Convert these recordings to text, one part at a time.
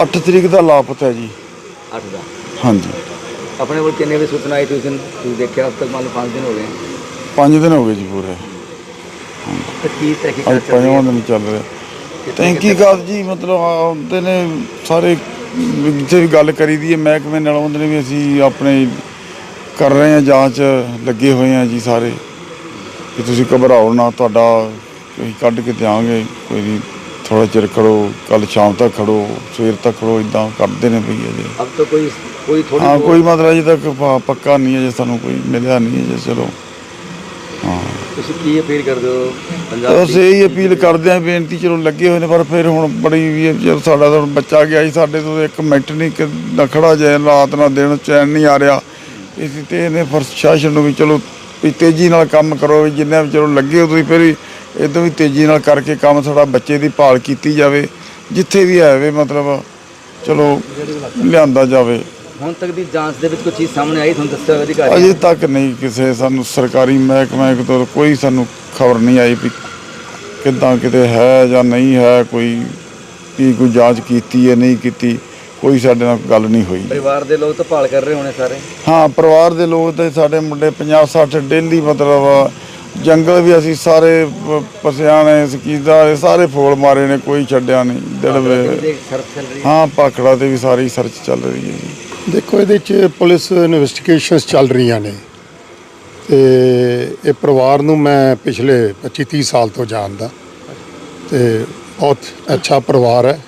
8 ਤਰੀਕ ਦਾ ਲਾਪਤਾ ਜੀ। 8 ਦਾ? ਹਾਂਜੀ। ਆਪਣੇ ਕੋਲ ਕਿੰਨੇ ਵਜੇ ਸੂਚਨਾ ਆਈ ਤੁਸੀਂ? ਤੁਸੀਂ ਦੇਖਿਆ ਅਬ ਤੱਕ ਮੰਨ ਲਓ 5 ਦਿਨ ਹੋ ਗਏ। 5 ਦਿਨ ਹੋ ਗਏ ਜੀ ਪੂਰੇ। ਤੇ ਕੀ ਅੱਜ ਤਹਿਕੀਕਾਤ ਚੱਲ ਰਹੀ। ਪੰਜਵਾਂ ਹੈ ਦਿਨ ਚੱਲ ਰਿਹਾ? ਤਹਿਕੀਕਾਤ ਜੀ ਮਤਲਬ ਆਉਂਦੇ ਨੇ ਸਾਰੇ ਜਿੱਥੇ ਵੀ ਗੱਲ ਕਰੀ ਦੀ ਹੈ ਮਹਿਕਮੇ ਨਾਲ ਆਉਂਦੇ ਨੇ ਵੀ ਅਸੀਂ ਆਪਣੇ ਕਰ ਰਹੇ ਹਾਂ ਜਾਂਚ ਲੱਗੇ ਹੋਏ ਹਾਂ ਜੀ ਸਾਰੇ। ਕਿ ਤੁਸੀਂ ਘਬਰਾਓ ਨਾ ਤੁਹਾਡਾ ਅਸੀਂ ਕੱਢ ਕੇ ਦਿਆਂਗੇ ਕੋਈ ਨਹੀਂ ਥੋੜਾ ਚਿਰ ਖੜੋ ਕੱਲ ਸ਼ਾਮ ਤੱਕ ਖੜੋ ਸਵੇਰ ਤੱਕ ਖੜੋ ਇਦਾਂ ਕਰਦੇ ਨੇ ਭਈ ਅਜੇ। ਅਬ ਤਾਂ ਕੋਈ ਕੋਈ ਥੋੜੀ ਹਾਂ ਕੋਈ ਮਤਲਬ ਅਜੇ ਤੱਕ ਪ- ਪੱਕਾ ਨਹੀਂ ਹੈ ਜੇ ਸਾਨੂੰ ਕੋਈ ਮਿਲਿਆ ਨਹੀਂ ਹੈ ਜੇ ਚਲੋ। ਹਾਂ। ਤੁਸੀਂ ਕੀ ਅਪੀਲ ਕਰਦੇ ਹੋ ਪੰਜਾਬ ਅਸੀਂ ਇਹੀ ਅਪੀਲ ਕਰਦੇ ਆਂ ਬੇਨਤੀ ਚਲੋ ਲੱਗੇ ਹੋਏ ਨੇ ਪਰ ਫਿਰ ਹੁਣ ਬੜੀ ਵੀ ਜਦ ਸਾਡਾ ਤਾਂ ਬੱਚਾ ਗਿਆ ਸੀ ਸਾਡੇ ਤੋਂ ਇੱਕ ਮਿੰਟ ਨਹੀਂ ਕਿ ਨਾ ਖੜਾ ਜਾਏ ਰਾਤ ਨਾ ਦਿਨ ਚੈਨ ਨਹੀਂ ਆ ਰਿਹਾ। ਇਸ ਤੇ ਇਹਨੇ ਪ੍ਰਸ਼ਾਸਨ ਨੂੰ ਵੀ ਚਲੋ ਵੀ ਤੇਜ਼ੀ ਨਾਲ ਕੰਮ ਕਰੋ ਵੀ ਜਿੰਨੇ ਵੀ ਚਲੋ ਲੱਗੇ ਹੋ ਤੁਸੀਂ ਫਿਰ ਵੀ ਇਦਾਂ ਵੀ ਤੇਜ਼ੀ ਨਾਲ ਕਰਕੇ ਕੰਮ ਸਾਡਾ ਬੱਚੇ ਦੀ ਭਾਲ ਕੀਤੀ ਜਾਵੇ ਜਿੱਥੇ ਵੀ ਹੈ ਵੇ ਮਤਲਬ ਚਲੋ ਲਿਆਂਦਾ ਜਾਵੇ। ਹੁਣ ਤੱਕ ਦੀ ਜਾਂਚ ਦੇ ਵਿੱਚ ਕੋਈ ਚੀਜ਼ ਸਾਹਮਣੇ ਆਈ ਤੁਹਾਨੂੰ ਦੱਸਿਆ ਅਧਿਕਾਰੀ ਅਜੇ ਤੱਕ ਨਹੀਂ ਕਿਸੇ ਸਾਨੂੰ ਸਰਕਾਰੀ ਮਹਿਕਮੇ ਤੋਂ ਕੋਈ ਸਾਨੂੰ ਖਬਰ ਨਹੀਂ ਆਈ ਵੀ ਕਿੱਦਾਂ ਕਿਤੇ ਹੈ ਜਾਂ ਨਹੀਂ ਹੈ ਕੋਈ ਕੀ ਕੋਈ ਜਾਂਚ ਕੀਤੀ ਹੈ ਨਹੀਂ ਕੀਤੀ ਕੋਈ ਸਾਡੇ ਨਾਲ ਗੱਲ ਨਹੀਂ ਹੋਈ। ਪਰਿਵਾਰ ਦੇ ਲੋਕ ਤਾਂ ਭਾਲ ਕਰ ਰਹੇ ਹੋਣੇ ਸਾਰੇ। ਹਾਂ ਪਰਿਵਾਰ ਦੇ ਲੋਕ ਤੇ ਸਾਡੇ ਮੁੰਡੇ 50 60 ਡੇਲੀ ਮਤਲਬ ਜੰਗਲ ਵੀ ਅਸੀਂ ਸਾਰੇ ਪ- ਪਸਿਆਣੇ ਸਕੀਦਾ ਸਾਰੇ ਫੋਲ ਮਾਰੇ ਨੇ ਕੋਈ ਛੱਡਿਆ ਨਹੀਂ ਦਿਲਵੇ ਰਹੀ ਹੈ? ਹਾਂ ਪਾਖੜਾ ਤੇ ਵੀ ਸਾਰੀ ਸਰਚ ਚੱਲ ਰਹੀ ਹੈ ਜੀ। ਦੇਖੋ ਇਹਦੇ ਚ ਪੁਲਿਸ ਇਨਵੈਸਟੀਗੇਸ਼ਨਸ ਚੱਲ ਰਹੀਆਂ ਨੇ। ਤੇ ਇਹ ਪਰਿਵਾਰ ਨੂੰ ਮੈਂ ਪਿਛਲੇ 25 30 ਸਾਲ ਤੋਂ ਜਾਣਦਾ। ਤੇ ਬਹੁਤ ਅੱਛਾ ਪਰਿਵਾਰ ਹੈ।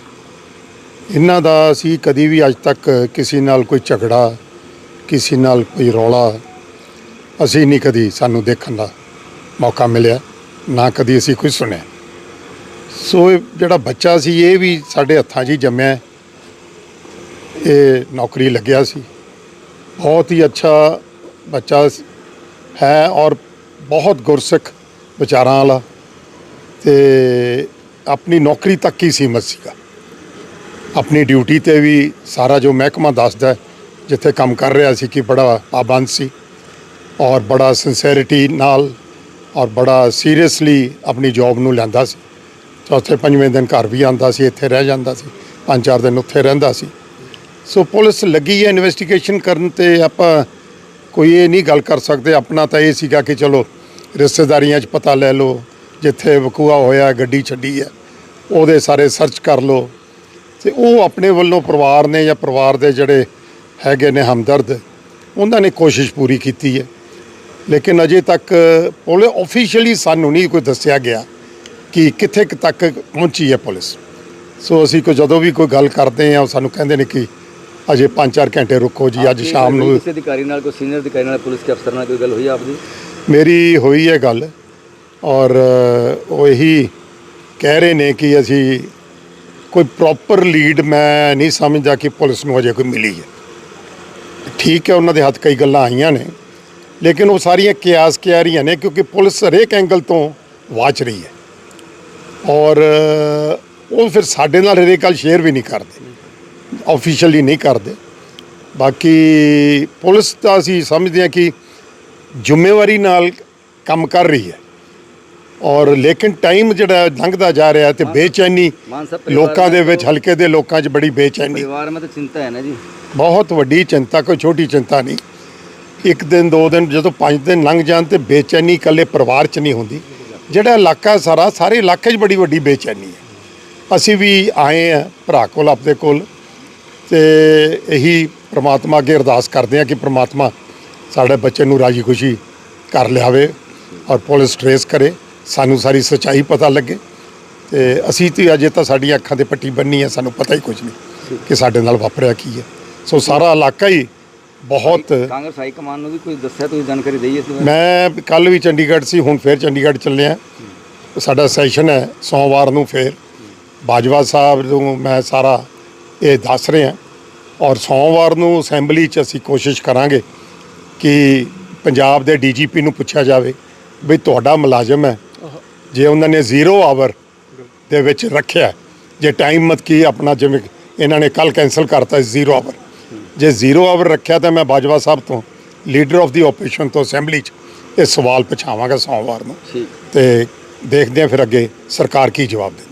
ਇਹਨਾਂ ਦਾ ਅਸੀਂ ਕਦੀ ਵੀ ਅੱਜ ਤੱਕ ਕਿਸੇ ਨਾਲ ਕੋਈ ਝਗੜਾ ਕਿਸੇ ਨਾਲ ਕੋਈ ਰੌਲਾ ਅਸੀਂ ਨਹੀਂ ਕਦੀ ਸਾਨੂੰ ਦੇਖਣ ਦਾ। ਮੌਕਾ ਮਿਲਿਆ, ਨਾ ਕਦੀ ਅਸੀਂ ਕੁਝ ਸੁਣਿਆ। ਸੋ ਇਹ ਜਿਹੜਾ ਬੱਚਾ ਸੀ, ਇਹ ਵੀ ਸਾਡੇ ਹੱਥਾਂ 'ਚ ਹੀ ਜੰਮਿਆ। ਇਹ ਨੌਕਰੀ ਲੱਗਿਆ ਸੀ। ਬਹੁਤ ਹੀ ਅੱਛਾ ਬੱਚਾ ਹੈ ਔਰ ਬਹੁਤ ਗੁਰਸਿੱਖ ਵਿਚਾਰਾਂ ਵਾਲਾ ਤੇ ਆਪਣੀ ਨੌਕਰੀ ਤੱਕ ਹੀ ਸੀਮਤ ਸੀਗਾ। ਆਪਣੀ ਡਿਊਟੀ ਤੇ ਵੀ ਸਾਰਾ ਜੋ ਮਹਿਕਮਾ ਦੱਸਦਾ ਜਿੱਥੇ ਕੰਮ ਕਰ ਰਿਹਾ ਸੀ ਕਿ ਬੜਾ ਪਾਬੰਦ ਸੀ ਔਰ ਬੜਾ ਸਿੰਸੈਰਿਟੀ ਨਾਲ ਔਰ ਬੜਾ ਸੀਰੀਅਸਲੀ ਆਪਣੀ ਜੌਬ ਨੂੰ ਲੈਂਦਾ ਸੀ। ਚੌਥੇ ਪੰਜਵੇਂ ਦਿਨ ਘਰ ਵੀ ਆਂਦਾ ਸੀ, ਇੱਥੇ ਰਹਿ ਜਾਂਦਾ ਸੀ। ਪੰਜ ਚਾਰ ਦਿਨ ਉੱਥੇ ਰਹਿੰਦਾ ਸੀ। ਸੋ ਪੁਲਿਸ ਲੱਗੀ ਹੈ ਇਨਵੈਸਟੀਗੇਸ਼ਨ ਕਰਨ ਤੇ ਆਪਾਂ ਕੋਈ ਇਹ ਨਹੀਂ ਗੱਲ ਕਰ ਸਕਦੇ। ਆਪਣਾ ਤਾਂ ਇਹ ਸੀਗਾ ਕਿ ਚਲੋ ਰਿਸ਼ਤੇਦਾਰੀਆਂ 'ਚ ਪਤਾ ਲੈ ਲਓ, ਜਿੱਥੇ ਵਕੂਆ ਹੋਇਆ, ਗੱਡੀ ਛੱਡੀ ਹੈ, ਉਹਦੇ ਸਾਰੇ ਸਰਚ ਕਰ ਲਓ। ਤੇ ਉਹ ਆਪਣੇ ਵੱਲੋਂ ਪਰਿਵਾਰ ਨੇ ਜਾਂ ਪਰਿਵਾਰ ਦੇ ਜਿਹੜੇ ਹੈਗੇ ਨੇ ਹਮਦਰਦ, ਉਹਨਾਂ ਨੇ ਕੋਸ਼ਿਸ਼ ਪੂਰੀ ਕੀਤੀ ਹੈ। ਲੇਕਿਨ ਅਜੇ ਤੱਕ ਪੁਲਿਸ ਆਫੀਸ਼ੀਅਲੀ ਸਾਨੂੰ ਨਹੀਂ ਕੋਈ ਦੱਸਿਆ ਗਿਆ ਕਿ ਕਿੱਥੇ ਤੱਕ ਪਹੁੰਚੀ ਹੈ ਪੁਲਿਸ। ਸੋ ਅਸੀਂ ਕੋ ਜਦੋਂ ਵੀ ਕੋਈ ਗੱਲ ਕਰਦੇ ਆ ਉਹ ਸਾਨੂੰ ਕਹਿੰਦੇ ਨੇ ਕਿ ਅਜੇ 5-4 ਘੰਟੇ ਰੁਕੋ ਜੀ ਅੱਜ ਸ਼ਾਮ ਨੂੰ ਕਿਸੇ ਅਧਿਕਾਰੀ ਨਾਲ ਕੋਈ ਸੀਨੀਅਰ ਅਧਿਕਾਰੀ ਨਾਲ ਪੁਲਿਸ ਕੇ ਅਫਸਰ ਨਾਲ ਕੋਈ ਗੱਲ ਹੋਈ ਆਪਦੀ ਮੇਰੀ ਹੋਈ ਹੈ ਗੱਲ ਔਰ ਉਹ ਇਹੀ ਕਹਿ ਰਹੇ ਨੇ ਕਿ ਅਸੀਂ ਕੋਈ ਪ੍ਰੋਪਰ ਲੀਡ ਮੈਂ ਨਹੀਂ ਸਮਝਦਾ ਕਿ ਪੁਲਿਸ ਨੂੰ ਅਜੇ ਕੋਈ ਮਿਲੀ ਹੈ। ਠੀਕ ਹੈ ਉਹਨਾਂ ਦੇ ਹੱਥ ਕਈ ਗੱਲਾਂ ਆਈਆਂ ਨੇ। ਲੇਕਿਨ ਉਹ ਸਾਰੀਆਂ ਕਿਆਸ ਕਿਆਰੀਆਂ ਨੇ ਕਿਉਂਕਿ ਪੁਲਿਸ ਹਰੇਕ ਐਂਗਲ ਤੋਂ ਵਾਚ ਰਹੀ ਹੈ। ਔਰ ਉਹ ਫਿਰ ਸਾਡੇ ਨਾਲ ਹਰੇਕ ਗੱਲ ਸ਼ੇਅਰ ਵੀ ਨਹੀਂ ਕਰਦੇ। ਆਫੀਸ਼ੀਅਲੀ ਨਹੀਂ ਕਰਦੇ। ਬਾਕੀ ਪੁਲਿਸ ਤਾਂ ਅਸੀਂ ਸਮਝਦੇ ਹਾਂ ਕਿ ਜ਼ਿੰਮੇਵਾਰੀ ਨਾਲ ਕੰਮ ਕਰ ਰਹੀ ਹੈ। ਔਰ ਲੇਕਿਨ ਟਾਈਮ ਜਿਹੜਾ ਲੰਘਦਾ ਜਾ ਰਿਹਾ ਤੇ ਬੇਚੈਨੀ ਲੋਕਾਂ ਦੇ ਵਿੱਚ ਹਲਕੇ ਦੇ ਲੋਕਾਂ 'ਚ ਬੜੀ ਬੇਚੈਨੀ। ਪਰਿਵਾਰ ਮੇ ਤਾਂ ਚਿੰਤਾ ਹੈ ਨਾ ਜੀ। ਬਹੁਤ ਵੱਡੀ ਚਿੰਤਾ ਕੋਈ ਛੋਟੀ ਚਿੰਤਾ ਨਹੀਂ। ਇੱਕ ਦਿਨ, ਦੋ ਦਿਨ, ਜਦੋਂ ਪੰਜ ਦਿਨ ਲੰਘ ਜਾਣ ਤੇ ਬੇਚੈਨੀ ਇਕੱਲੇ ਪਰਿਵਾਰ 'ਚ ਨਹੀਂ ਹੁੰਦੀ। ਜਿਹੜਾ ਇਲਾਕਾ ਸਾਰਾ, ਸਾਰੇ ਇਲਾਕੇ 'ਚ ਬੜੀ ਵੱਡੀ ਬੇਚੈਨੀ ਹੈ। ਅਸੀਂ ਵੀ ਆਏ ਆ ਭਰਾ ਕੋਲ, ਆਪਦੇ ਕੋਲ ਤੇ ਇਹੀ ਪ੍ਰਮਾਤਮਾ ਅੱਗੇ ਅਰਦਾਸ ਕਰਦੇ ਆ ਕਿ ਪ੍ਰਮਾਤਮਾ ਸਾਡੇ ਬੱਚੇ ਨੂੰ ਰਾਜੀ ਖੁਸ਼ੀ ਕਰ ਲਿਆਵੇ ਔਰ ਪੁਲਿਸ ਟਰੇਸ ਕਰੇ, ਸਾਨੂੰ ਸਾਰੀ ਸੱਚਾਈ ਪਤਾ ਲੱਗੇ ਤੇ ਅਸੀਂ ਤੇ ਅਜੇ ਤਾਂ ਸਾਡੀਆਂ ਅੱਖਾਂ ਤੇ ਪੱਟੀ ਬੰਨੀ ਹੈ, ਸਾਨੂੰ ਪਤਾ ਹੀ ਕੁਝ ਨਹੀਂ ਕਿ ਸਾਡੇ ਨਾਲ ਵਾਪਰਿਆ ਕੀ ਹੈ। ਸੋ ਸਾਰਾ ਇਲਾਕਾ ਹੀ ਬਹੁਤ। ਕਾਂਗਰਸ ਹਾਈ ਕਮਾਨ ਨੂੰ ਵੀ ਕੋਈ ਦੱਸਿਆ ਤੁਸੀਂ ਜਾਣਕਾਰੀ ਦੇਈ ਇਸ ਬਾਰੇ? ਮੈਂ ਕੱਲ ਵੀ ਚੰਡੀਗੜ੍ਹ ਸੀ ਹੁਣ ਫੇਰ ਚੰਡੀਗੜ੍ਹ ਚੱਲਿਆ ਸਾਡਾ ਸੈਸ਼ਨ ਹੈ ਸੋਮਵਾਰ ਨੂੰ ਫੇਰ। ਬਾਜਵਾ ਸਾਹਿਬ ਨੂੰ ਮੈਂ ਸਾਰਾ ਇਹ ਦੱਸ ਰਿਹਾ। ਔਰ ਸੋਮਵਾਰ ਨੂੰ ਅਸੈਂਬਲੀ 'ਚ ਅਸੀਂ ਕੋਸ਼ਿਸ਼ ਕਰਾਂਗੇ ਕਿ ਪੰਜਾਬ ਦੇ ਡੀਜੀਪੀ ਨੂੰ ਪੁੱਛਿਆ ਜਾਵੇ ਵੀ ਤੁਹਾਡਾ ਮੁਲਾਜ਼ਮ ਹੈ। ਜੇ ਉਹਨਾਂ ਨੇ ਜ਼ੀਰੋ ਆਵਰ ਦੇ ਵਿੱਚ ਰੱਖਿਆ ਜੇ ਟਾਈਮ ਮਤ ਕੀ ਆਪਣਾ ਜਿਵੇਂ ਇਹਨਾਂ ਨੇ ਕੱਲ ਕੈਨਸਲ ਕਰਤਾ ਜ਼ੀਰੋ ਆਵਰ। ਜੇ ਜ਼ੀਰੋ ਆਵਰ ਰੱਖਿਆ ਤਾਂ ਮੈਂ ਬਾਜਵਾ ਸਾਹਿਬ ਤੋਂ ਲੀਡਰ ਆਫ ਦੀ ਆਪੋਜੀਸ਼ਨ ਤੋਂ ਅਸੈਂਬਲੀ 'ਚ ਇਹ ਸਵਾਲ ਪੁੱਛਾਵਾਂਗਾ ਸੋਮਵਾਰ ਨੂੰ। ਤੇ ਦੇਖਦੇ ਹਾਂ ਫਿਰ ਅੱਗੇ ਸਰਕਾਰ ਕੀ ਜਵਾਬ ਦਿੰਦੀ